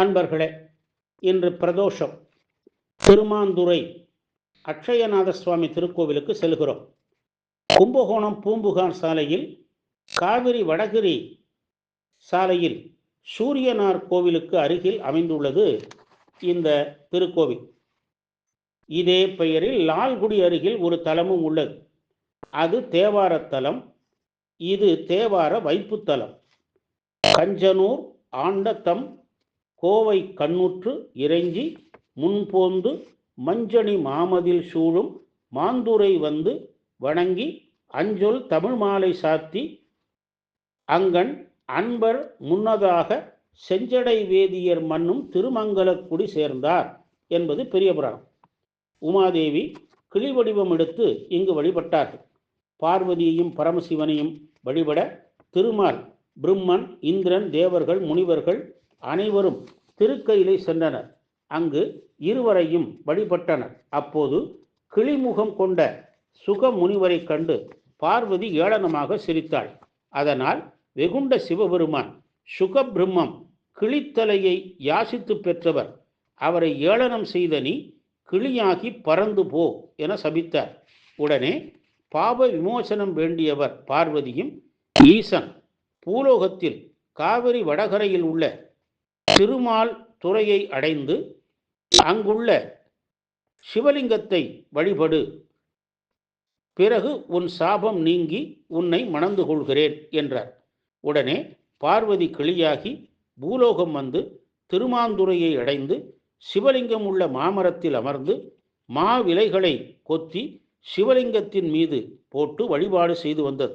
அன்பர்களே இன்று பிரதோஷம். திருமாந்துரை அக்ஷயநாத சுவாமி திருக்கோவிலுக்கு செல்கிறோம். கும்பகோணம் பூம்புகார் சாலையில் காவிரி வடகிரி சாலையில் சூரியனார் கோவிலுக்கு அருகில் அமைந்துள்ளது இந்த திருக்கோவில். இதே பெயரில் லால்குடி அருகில் ஒரு தலமும் உள்ளது. அது தேவார தலம் இது தேவார வைப்புத்தலம் கஞ்சனூர் ஆண்டத்தம் கோவை கண்ணுற்று இறைஞ்சி முன்போந்து மஞ்சணி மாமதில் சூழும் மாந்துரை வந்து வணங்கி அஞ்சொல் தமிழ் மாலை சாத்தி அங்கன் அன்பர் முன்னதாக செஞ்சடை வேதியர் மன்னும் திருமங்கலக்குடி சேர்ந்தார் என்பது பெரிய புராணம். உமாதேவி கிளி வடிவம் எடுத்து இங்கு வழிபட்டார்கள். பார்வதியையும் பரமசிவனையும் வழிபட திருமால் பிரம்மன் இந்திரன் தேவர்கள் முனிவர்கள் அனைவரும் திருக்கையிலை சென்றனர். அங்கு இருவரையும் வழிபட்டனர். அப்போது கிளிமுகம் கொண்ட சுக முனிவரை கண்டு பார்வதி ஏளனமாக சிரித்தாள். அதனால் வெகுண்ட சிவபெருமான் சுகபிரம்மம் கிளித்தலையை யாசித்து பெற்றவர். அவரை ஏளனம் செய்த நீ கிளியாகி பறந்து போ என சபித்தார். உடனே பாப விமோசனம் வேண்டியவர் பார்வதியும் ஈசன் பூலோகத்தில் காவிரி வடகரையில் உள்ள திருமால் துறையை அடைந்து அங்குள்ள சிவலிங்கத்தை வழிபடு. பிறகு உன் சாபம் நீங்கி உன்னை மணந்து கொள்கிறேன் என்றார். உடனே பார்வதி கிளியாகி பூலோகம் வந்து திருமாந்துறையை அடைந்து சிவலிங்கம் உள்ள மாமரத்தில் அமர்ந்து மாவிலைகளை கொத்தி சிவலிங்கத்தின் மீது போட்டு வழிபாடு செய்து வந்தது.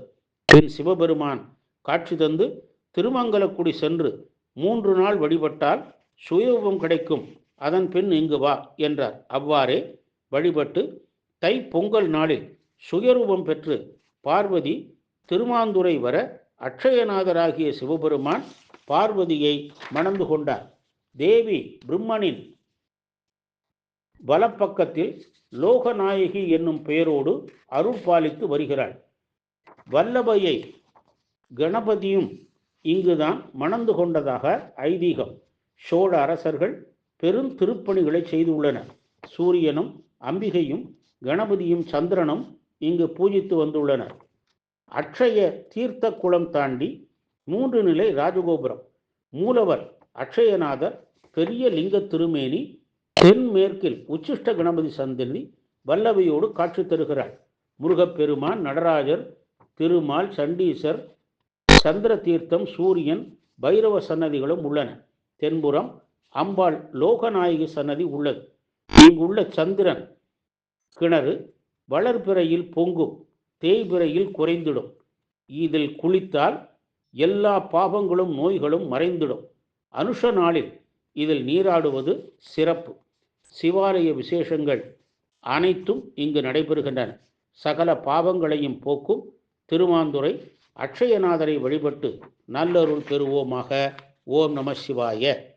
பின் சிவபெருமான் காட்சி தந்து திருமங்கலக்குடி சென்று மூன்று நாள் வழிபட்டால் சுயரூபம் கிடைக்கும். அதன் பின் இங்கு வா என்றார். அவ்வாறே வழிபட்டு தை பொங்கல் நாளில் சுயரூபம் பெற்று பார்வதி திருமாந்துரை வர அக்ஷயநாதராகிய சிவபெருமான் பார்வதியை மணந்து கொண்டார். தேவி பிரம்மனின் வலப்பக்கத்தில் லோகநாயகி என்னும் பெயரோடு அருள் பாலித்து வருகிறாள். வல்லபையை கணபதியும் இங்குதான் மணந்து கொண்டதாக ஐதீகம். சோழ அரசர்கள் பெரும் திருப்பணிகளை செய்துள்ளனர். சூரியனும் அம்பிகையும் கணபதியும் சந்திரனும் இங்கு பூஜித்து வந்துள்ளனர். அக்ஷய தீர்த்த குளம் தாண்டி மூன்று நிலை ராஜகோபுரம். மூலவர் அக்ஷயநாதர் பெரிய லிங்க திருமேனி தென்மேற்கில் உச்சிஷ்ட கணபதி சந்திரி வல்லவையோடு காட்சி தருகிறார். முருகப்பெருமான் நடராஜர் திருமால் சண்டீசர் சந்திர தீர்த்தம் சூரியன் பைரவ சன்னதிகளும் உள்ளன. தென்புறம் அம்பாள் லோகநாயகி சன்னதி உள்ளது. இங்குள்ள சந்திரன் கிணறு வளர்பிறையில் பொங்கும் தேய்பிறையில் குறைந்திடும். இதில் குளித்தால் எல்லா பாவங்களும் நோய்களும் மறைந்திடும். அனுஷ நாளில் இதில் நீராடுவது சிறப்பு. சிவாலய விசேஷங்கள் அனைத்தும் இங்கு நடைபெறுகின்றன. சகல பாவங்களையும் போக்கும் திருமாந்துரை அக்ஷயநாதரை வழிபட்டு நல்லருள் பெறுவோமாக. ஓம் நம சிவாய.